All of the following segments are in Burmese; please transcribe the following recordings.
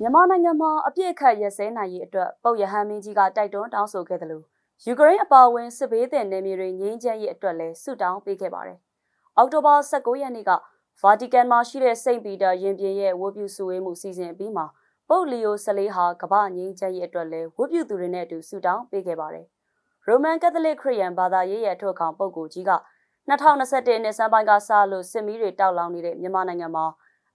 မြန်မာနိုင်ငံမှာအပြစ်အခတ်ရက်စဲနိုင်ရေးအတွက်ပုတ်ရဟန်းမင်းကြီးကတိုက်တွန်းတောင်းဆိုခဲ့တယ်လို့ယူကရိန်းအပါအဝင်စစ်ဘေးသင့်နယ်မြေတွေငြိမ်းချမ်းရေးအတွက်လည်းဆုတောင်းပေးခဲ့ပါတယ်။အောက်တိုဘာ19ရက်နေ့ကဗာတီကန်မှာရှိတဲ့စိန့်ပီတာရင်ပြင်ရဲ့ဝတ်ပြုစုဝေးမှုစီစဉ်ပြီးမှာပုတ်လီယို14ဟာကမ္ဘာငြိမ်းချမ်းရေးအတွက်လည်းဝတ်ပြုသူတွေနဲ့အတူဆုတောင်းပေးခဲ့ပါတယ်။ရိုမန်ကက်သလစ်ခရစ်ယာန်ဘာသာရေးရဲ့ထုတ်ခေါင်ပုဂ္ဂိုလ်ကြီးက2021နှစ်စံပိုင်းကစလို့စစ်မီးတွေတောက်လောင်နေတဲ့မြန်မာနိုင်ငံမှာ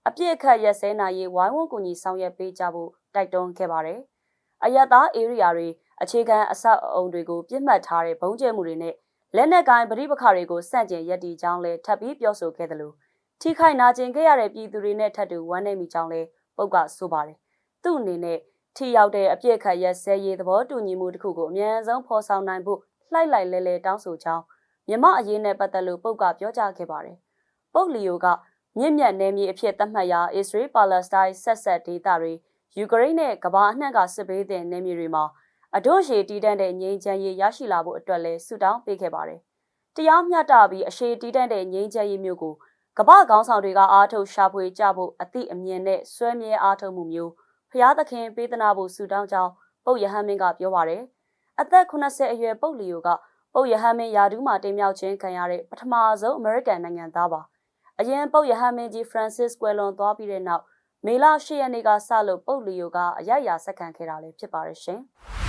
အပြစ်အခတ်ရက်စဲနိုင်ရေးဝိုင်းဝန်းကူညီဆောင်ရွက်ပေးကြဖို့တိုက်တွန်းခဲ့ပါတယ်။အယက်သားဧရိယာတွေအခြေခံအဆောက်အအုံတွေကိုပြစ်မှတ်ထားတဲ့ဘုံကျဲမှုတွေနဲ့လက်နက်ကိုင်းပဋိပက္ခတွေကိုစန့်ကျင်ရည်တည်ကြောင်းလည်းထပ်ပြီးပြောဆိုခဲ့တယ်လို့ထိခိုက်နာကျင်ခဲ့ရတဲ့ပြည်သူတွေနဲ့ထပ်တူဝမ်းနည်းမိကြောင်းလည်းပုတ်ကဆိုပါတယ်။သူ့အနေနဲ့ထိရောက်တဲ့အပြစ်ခတ်ရက်စဲရေးသဘောတူညီမှုတစ်ခုကိုအမြန်ဆုံးဖော်ဆောင်နိုင်ဖို့လှိုက်လိုက်လဲလဲတောင်းဆိုကြောင်းမြမအရေးနဲ့ပတ်သက်လို့ပုတ်ကပြောကြားခဲ့ပါတယ်။ပုတ်လီယိုက မြင့်မြတ်နယ်မြေအဖြစ်သတ်မှတ်ရာအစ္စရေးပါလက်စတိုင်းဆက်ဆက်ဒေသတွေယူကရိန်းနဲ့ကမ္ဘာအနှံ့ကစစ်ဘေးသင့်နယ်မြေတွေမှာအဒို့ရှည်တည်တံ့တဲ့ငြိမ်းချမ်းရေးရရှိလာဖို့အတွက်လည်းဆုတောင်းပေးခဲ့ပါတယ်။တရားမျှတပြီးအရှိတည်တံ့တဲ့ငြိမ်းချမ်းရေးမျိုးကိုကမ္ဘာခေါင်းဆောင်တွေကအားထုတ်ရှာဖွေကြဖို့အသည့်အမြင်နဲ့ဆွဲမြဲအားထုတ်မှုမျိုးဖျားသခင်ပေးသနာဖို့ဆုတောင်းကြောင်းပုတ်ရဟန်းမင်းကပြောပါတယ်။အသက်80အရွယ်ပုတ်လီယိုကပုတ်ရဟန်းမင်းယာဒူးမှာတင်မြှောက်ခြင်းခံရတဲ့ပထမဆုံးအမေရိကန်နိုင်ငံသားပါ။ အရင်ပုတ်ရဟန်းမင်းကြီးဖရန်စစ်ကွယ်လွန်သွားပြီးတဲ့နောက်မေလ10ရက်နေ့ကစလို့ပုတ်လီယိုကအရိုက်အရာဆက်ခံခဲ့တာလည်းဖြစ်ပါရဲ့ရှင်။